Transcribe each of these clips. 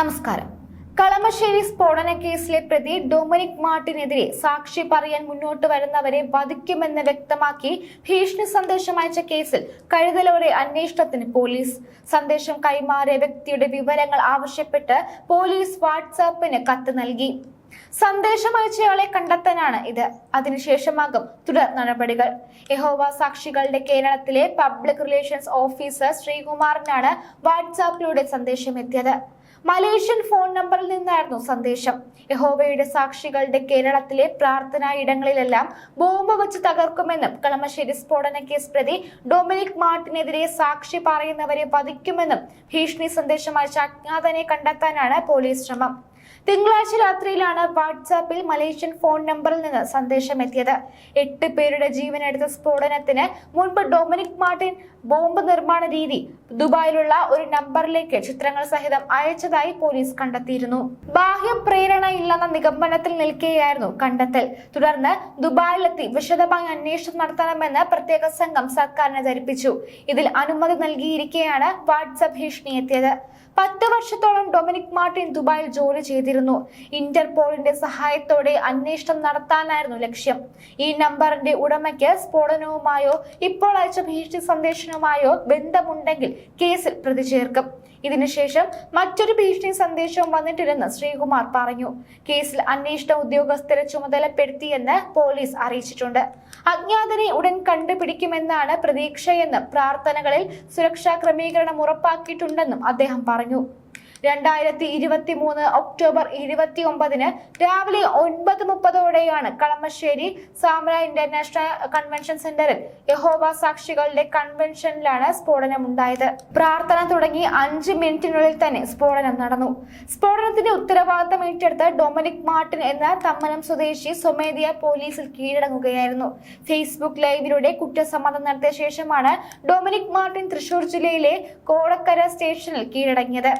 നമസ്കാരം. കളമശ്ശേരി സ്ഫോടന കേസിലെ പ്രതി ഡൊമിനിക് മാർട്ടിനെതിരെ സാക്ഷി പറയാൻ മുന്നോട്ട് വരുന്നവരെ വധിക്കുമെന്ന് വ്യക്തമാക്കി ഭീഷണി സന്ദേശം അയച്ച കേസിൽ കഴുതലോടെ അന്വേഷണത്തിന് പോലീസ്. സന്ദേശം കൈമാറിയ വ്യക്തിയുടെ വിവരങ്ങൾ ആവശ്യപ്പെട്ട് പോലീസ് വാട്സാപ്പിന് കത്ത് നൽകി. സന്ദേശം അയച്ചയാളെ കണ്ടെത്താനാണ് ഇത്. അതിനുശേഷമാകും തുടർ നടപടികൾ. യഹോവ സാക്ഷികളുടെ കേരളത്തിലെ പബ്ലിക് റിലേഷൻസ് ഓഫീസർ ശ്രീകുമാറിനാണ് വാട്സാപ്പിലൂടെ സന്ദേശം എത്തിയത്. മലേഷ്യൻ ഫോൺ നമ്പറിൽ നിന്നായിരുന്നു സന്ദേശം. യഹോവയുടെ സാക്ഷികളുടെ കേരളത്തിലെ പ്രാർത്ഥനാ ഇടങ്ങളിലെല്ലാം ബോംബ് വെച്ച് തകർക്കുമെന്നും കളമശ്ശേരി സ്ഫോടന കേസ് പ്രതി ഡൊമിനിക് മാർട്ടിനെതിരെ സാക്ഷി പറയുന്നവരെ വധിക്കുമെന്നും ഭീഷണി സന്ദേശം അയച്ച അജ്ഞാതനെ കണ്ടെത്താനാണ് പോലീസ് ശ്രമം. തിങ്കളാഴ്ച രാത്രിയിലാണ് വാട്സാപ്പിൽ മലേഷ്യൻ ഫോൺ നമ്പറിൽ നിന്ന് സന്ദേശം എത്തിയത് എട്ട് പേരുടെ ജീവനെടുത്ത സ്ഫോടനത്തിന് മുൻപ് ഡൊമിനിക് മാർട്ടിൻ ബോംബ് നിർമ്മാണ രീതി ദുബായിലുള്ള ഒരു നമ്പറിലേക്ക് ചിത്രങ്ങൾ സഹിതം അയച്ചതായി പോലീസ് കണ്ടെത്തിയിരുന്നു. ബാഹ്യ പ്രേരണ ഇല്ലെന്ന നിഗമനത്തിൽ നിൽക്കുകയായിരുന്നു കണ്ടെത്തൽ. തുടർന്ന് ദുബായിലെത്തി വിശദമായ അന്വേഷണം നടത്തണമെന്ന് പ്രത്യേക സംഘം സർക്കാരിനെ ധരിപ്പിച്ചു. ഇതിൽ അനുമതി നൽകിയിരിക്കെയാണ് വാട്സാപ്പ് ഭീഷണി എത്തിയത്. പത്ത് വർഷത്തോളം ഡൊമിനിക് മാർട്ടിൻ ദുബായിൽ ജോലി ചെയ്തിരുന്നു. ഇന്റർപോളിന്റെ സഹായത്തോടെ അന്വേഷണം നടത്താനായിരുന്നു ലക്ഷ്യം. ഈ നമ്പറിന്റെ ഉടമയ്ക്ക് സ്ഫോടനവുമായോ ഇപ്പോൾ അയച്ച ഭീഷണി സന്ദേശവുമായോ ബന്ധമുണ്ടെങ്കിൽ കേസിൽ പ്രതി ചേർക്കും ഇതിനുശേഷം മറ്റൊരു ഭീഷണി സന്ദേശവും വന്നിട്ടില്ലെന്ന് ശ്രീകുമാർ പറഞ്ഞു. കേസിൽ അന്വേഷണ ഉദ്യോഗസ്ഥരെ ചുമതലപ്പെടുത്തിയെന്ന് പോലീസ് അറിയിച്ചിട്ടുണ്ട്. അജ്ഞാതനെ ഉടൻ കണ്ടുപിടിക്കുമെന്നാണ് പ്രതീക്ഷയെന്നും പ്രാർത്ഥനകളിൽ സുരക്ഷാ ക്രമീകരണം ഉറപ്പാക്കിയിട്ടുണ്ടെന്നും അദ്ദേഹം പറഞ്ഞു. രണ്ടായിരത്തി ഇരുപത്തി മൂന്ന് ഒക്ടോബർ ഇരുപത്തി ഒമ്പതിന് രാവിലെ ഒൻപത് മുപ്പതോടെയാണ് കളമശ്ശേരി സാമ്ര ഇന്റർനാഷണൽ കൺവെൻഷൻ സെന്ററിൽ യഹോവ സാക്ഷികളുടെ കൺവെൻഷനിലാണ് സ്ഫോടനം ഉണ്ടായത് പ്രാർത്ഥന തുടങ്ങി അഞ്ച് മിനിറ്റിനുള്ളിൽ തന്നെ സ്ഫോടനം നടന്നു. സ്ഫോടനത്തിന്റെ ഉത്തരവാദിത്തം ഏറ്റെടുത്ത് ഡൊമിനിക് മാർട്ടിൻ എന്ന തമ്മനം സ്വദേശി സ്വമേധിയ പോലീസിൽ കീഴടങ്ങുകയായിരുന്നു. ഫേസ്ബുക്ക് ലൈവിലൂടെ കുറ്റസമ്മതം നടത്തിയ ശേഷമാണ് ഡൊമിനിക് മാർട്ടിൻ തൃശൂർ ജില്ലയിലെ കോടക്കര സ്റ്റേഷനിൽ കീഴടങ്ങിയത്.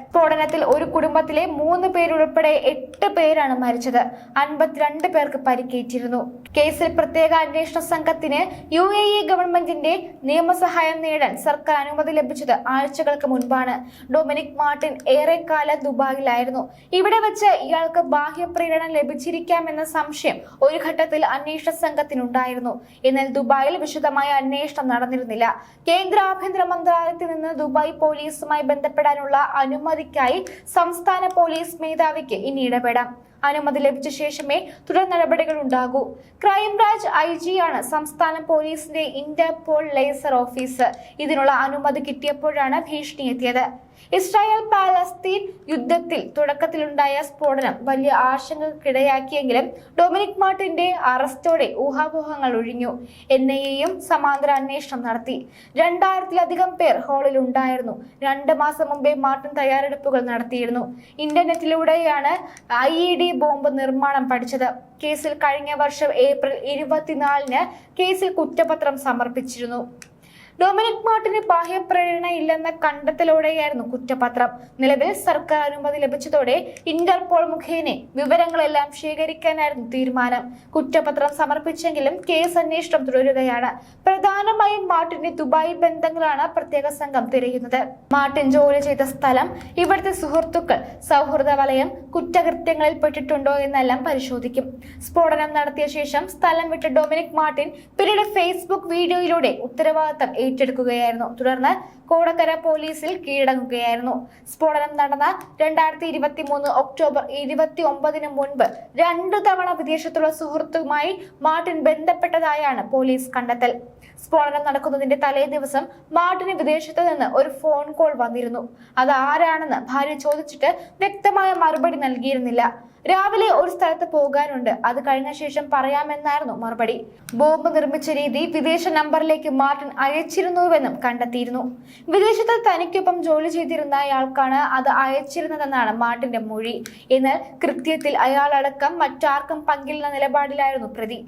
സ്ഫോടനത്തിൽ ഒരു കുടുംബത്തിലെ മൂന്ന് പേരുൾപ്പെടെ എട്ട് പേരാണ് മരിച്ചത്. അൻപത്തിരണ്ട് പേർക്ക് പരിക്കേറ്റിരുന്നു. കേസിൽ പ്രത്യേക അന്വേഷണ സംഘത്തിന് യു എ ഇ ഗവൺമെന്റിന്റെ നിയമസഹായം നേടാൻ സർക്കാർ അനുമതി ലഭിച്ചത് ആഴ്ചകൾക്ക് മുൻപാണ്. ഡൊമിനിക് മാർട്ടിൻ ഏറെക്കാലം ദുബായിലായിരുന്നു. ഇവിടെ വെച്ച് ഇയാൾക്ക് ബാഹ്യപ്രേരണ ലഭിച്ചിരിക്കാമെന്ന സംശയം ഒരു ഘട്ടത്തിൽ അന്വേഷണ സംഘത്തിനുണ്ടായിരുന്നു. എന്നാൽ ദുബായിൽ വിശദമായ അന്വേഷണം നടന്നിരുന്നില്ല. കേന്ദ്ര ആഭ്യന്തര മന്ത്രാലയത്തിൽ നിന്ന് ദുബായ് പോലീസുമായി ബന്ധപ്പെടാനുള്ള അനുമതിക്കായി സംസ്ഥാന പോലീസ് മേധാവിക്ക് ഇനി ഇടപെടാം. അനുമതി ലഭിച്ച ശേഷമേ തുടർ നടപടികൾ ഉണ്ടാകൂ. ക്രൈംബ്രാഞ്ച് ഐ ജി ആണ് സംസ്ഥാന പോലീസിന്റെ ഇന്റർപോൾ ലേസർ ഓഫീസർ. ഇതിനുള്ള അനുമതി കിട്ടിയപ്പോഴാണ് ഭീഷണി എത്തിയത്. ഇസ്രായേൽ പാലസ്തീൻ യുദ്ധത്തിൽ തുടക്കത്തിലുണ്ടായ സ്ഫോടനം വലിയ ആശങ്കക്കിടയാക്കിയെങ്കിലും ഡൊമിനിക് മാർട്ടിന്റെ അറസ്റ്റോടെ ഊഹാപോഹങ്ങൾ ഒഴിഞ്ഞു. എൻ ഐ എയും സമാന്തര അന്വേഷണം നടത്തി. രണ്ടായിരത്തിലധികം പേർ ഹാളിൽ ഉണ്ടായിരുന്നു. രണ്ട് മാസം മുമ്പേ മാർട്ടിൻ തയ്യാറെടുപ്പുകൾ നടത്തിയിരുന്നു. ഇന്റർനെറ്റിലൂടെയാണ് ഐ ഇ ഡി ബോംബ് നിർമ്മാണം പഠിച്ചത്. കേസിൽ കഴിഞ്ഞ വർഷം ഏപ്രിൽ ഇരുപത്തിനാലിന് കേസിൽ കുറ്റപത്രം സമർപ്പിച്ചിരുന്നു. ഡൊമിനിക് മാർട്ടിന് ബാഹ്യപ്രേരണ ഇല്ലെന്ന കണ്ടെത്തലോടെയായിരുന്നു കുറ്റപത്രം. നിലവിൽ സർക്കാർ അനുമതി ലഭിച്ചതോടെ ഇന്റർപോൾ മുഖേന വിവരങ്ങളെല്ലാം ശേഖരിക്കാനായിരുന്നു തീരുമാനം. കുറ്റപത്രം സമർപ്പിച്ചെങ്കിലും കേസ് അന്വേഷണം തുടരുകയാണ്. പ്രധാനമായും മാർട്ടിന്റെ ദുബായ് ബന്ധങ്ങളാണ് പ്രത്യേക സംഘം തിരയുന്നത്. മാർട്ടിൻ ജോലി ചെയ്ത സ്ഥലം ഇവിടുത്തെ സുഹൃത്തുക്കൾ സൗഹൃദ വലയം കുറ്റകൃത്യങ്ങളിൽ പെട്ടിട്ടുണ്ടോ എന്നെല്ലാം പരിശോധിക്കും. സ്ഫോടനം നടത്തിയ ശേഷം സ്ഥലം വിട്ട ഡൊമിനിക് മാർട്ടിൻ പിന്നീട് ഫേസ്ബുക്ക് വീഡിയോയിലൂടെ ഉത്തരവാദിത്തം ഏറ്റെടുക്കുകയായിരുന്നു. തുടർന്ന് കോടക്കര പോലീസിൽ കീഴടങ്ങുകയായിരുന്നു. സ്ഫോടനം നടന്ന രണ്ടായിരത്തി ഇരുപത്തി മൂന്ന് ഒക്ടോബർ ഇരുപത്തി ഒമ്പതിന് മുൻപ് രണ്ടു തവണ വിദേശത്തുള്ള സുഹൃത്തുമായി മാർട്ടിൻ ബന്ധപ്പെട്ടതായാണ് പോലീസ് കണ്ടെത്തൽ. സ്ഫോടനം നടക്കുന്നതിന്റെ തലേ ദിവസം മാർട്ടിന് വിദേശത്ത് നിന്ന് ഒരു ഫോൺ കോൾ വന്നിരുന്നു. അത് ആരാണെന്ന് ഭാര്യ ചോദിച്ചിട്ട് വ്യക്തമായ മറുപടി നൽകിയിരുന്നില്ല. രാവിലെ ഒരു സ്ഥലത്ത് പോകാനുണ്ട്. അത് കഴിഞ്ഞ ശേഷം പറയാമെന്നായിരുന്നു മറുപടി. ബോംബ് നിർമ്മിച്ച രീതി വിദേശ നമ്പറിലേക്ക് മാർട്ടിൻ അയച്ചിരുന്നുവെന്നും കണ്ടെത്തിയിരുന്നു. വിദേശത്ത് തനിക്കൊപ്പം ജോലി ചെയ്തിരുന്ന അയാൾക്കാണ് അത് അയച്ചിരുന്നതെന്നാണ് മാർട്ടിന്റെ മൊഴി. എന്നാൽ കൃത്യത്തിൽ അയാളടക്കം മറ്റാർക്കും പങ്കില്ലെന്ന നിലപാടിലായിരുന്നു പ്രതി.